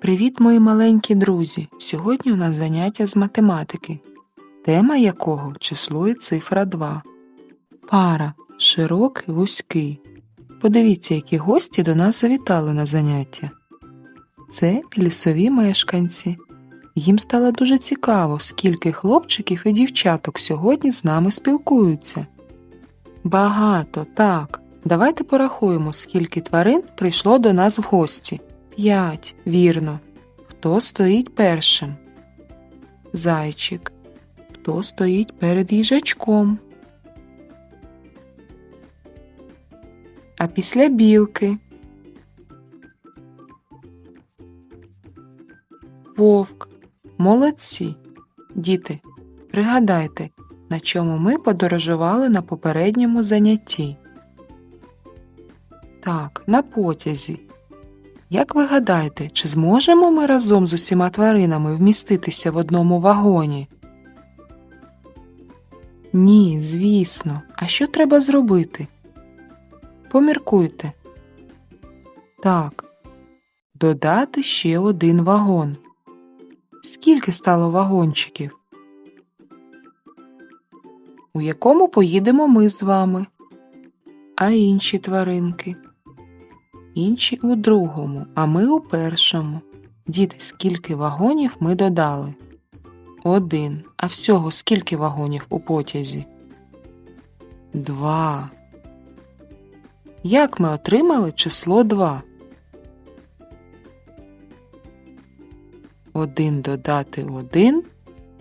Привіт, мої маленькі друзі! Сьогодні у нас заняття з математики, тема якого число і цифра 2. Пара широкий, вузький. Подивіться, які гості до нас завітали на заняття. Це лісові мешканці. Їм стало дуже цікаво, скільки хлопчиків і дівчаток сьогодні з нами спілкуються. Багато, так. Давайте порахуємо, скільки тварин прийшло до нас в гості. П'ять, вірно. Хто стоїть першим? Зайчик. Хто стоїть перед їжачком? А після білки? Вовк. Молодці. Діти, пригадайте, на чому ми подорожували на попередньому занятті. Так, на потязі. Як ви гадаєте, чи зможемо ми разом з усіма тваринами вміститися в одному вагоні? Ні, звісно. А що треба зробити? Поміркуйте. Так. Додати ще один вагон. Скільки стало вагончиків? У якому поїдемо ми з вами? А інші тваринки? Інші у другому, а ми у першому. Діти, скільки вагонів ми додали? Один. А всього скільки вагонів у потязі? Два. Як ми отримали число два? Один додати один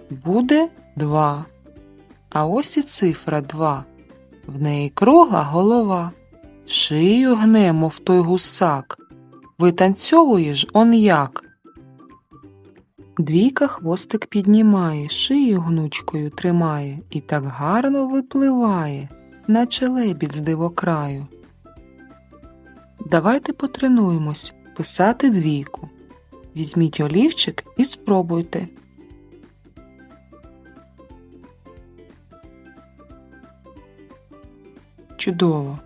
буде два. А ось і цифра два. В неї кругла голова. Шию гне, мов той гусак. Витанцьовуєш он як. Двійка хвостик піднімає, шию гнучкою тримає і так гарно випливає, наче лебідь з дивокраю. Давайте потренуємось писати двійку. Візьміть олівчик і спробуйте. Чудово!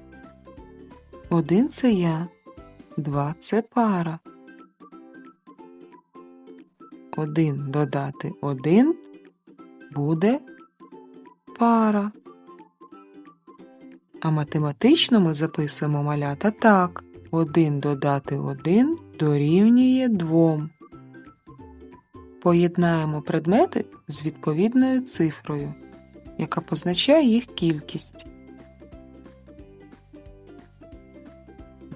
Один це я, два це пара. Один додати один буде пара. А математично ми записуємо малята так. Один додати один дорівнює двом. Поєднаємо предмети з відповідною цифрою, яка позначає їх кількість.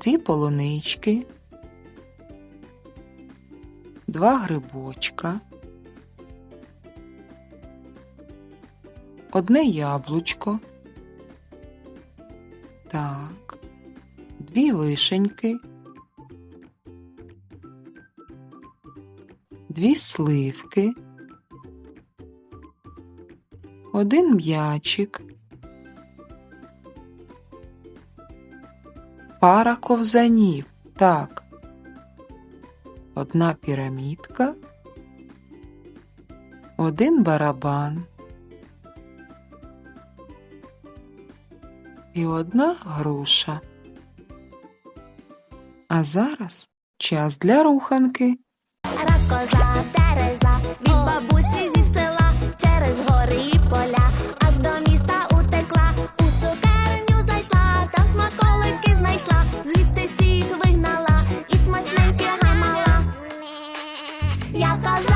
Дві полунички, два грибочка, одне яблучко, так, дві вишеньки, дві сливки, один м'ячик. Пара ковзанів. Так. Одна пірамідка, один барабан і одна груша. А зараз час для руханки. Раз коза Тереза Я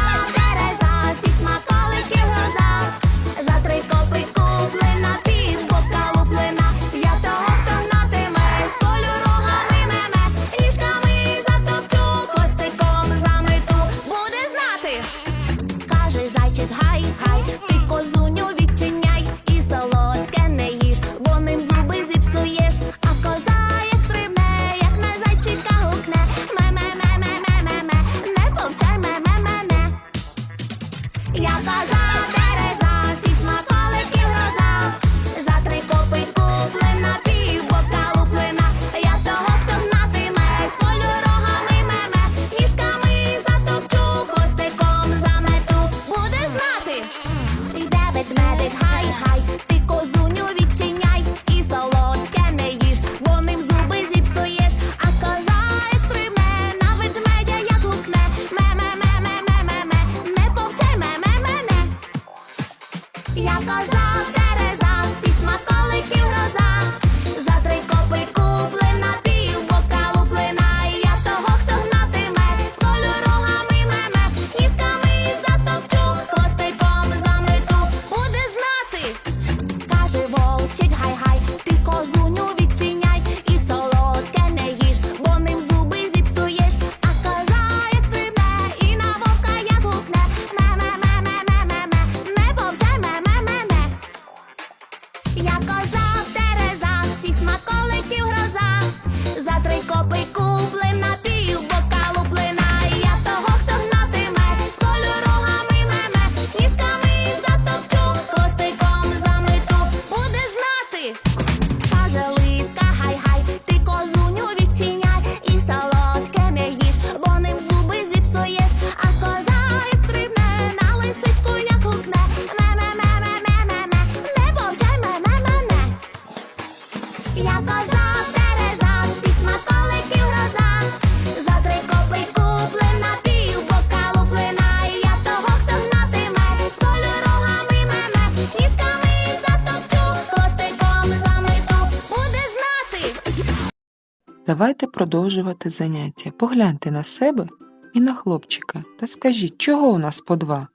Давайте продовжувати заняття. Погляньте на себе і на хлопчика та скажіть, чого у нас по два?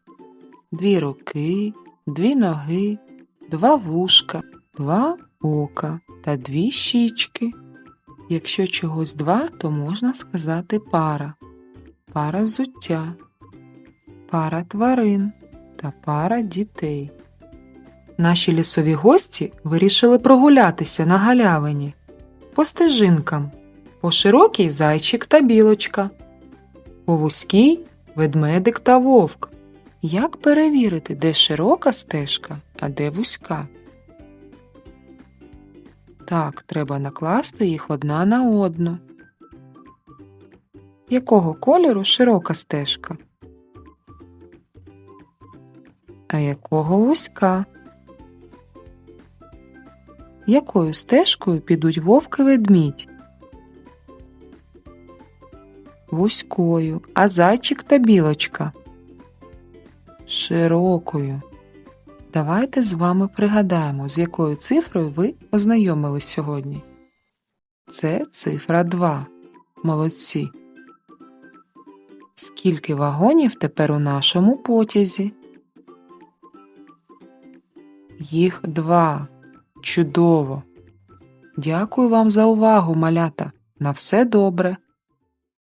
Дві руки, дві ноги, два вушка, два ока та дві щічки. Якщо чогось два, то можна сказати пара, пара взуття, пара тварин та пара дітей. Наші лісові гості вирішили прогулятися на галявині по стежинкам, по широкій зайчик та білочка, по вузькій ведмедик та вовк. Як перевірити, де широка стежка, а де вузька? Так, треба накласти їх одна на одну. Якого кольору широка стежка? А якого вузька? Якою стежкою підуть вовк і ведмідь? Вузькою, а зайчик та білочка? Широкою. Давайте з вами пригадаємо, з якою цифрою ви ознайомились сьогодні. Це цифра 2. Молодці. Скільки вагонів тепер у нашому потязі? Їх два. Чудово. Дякую вам за увагу, малята. На все добре.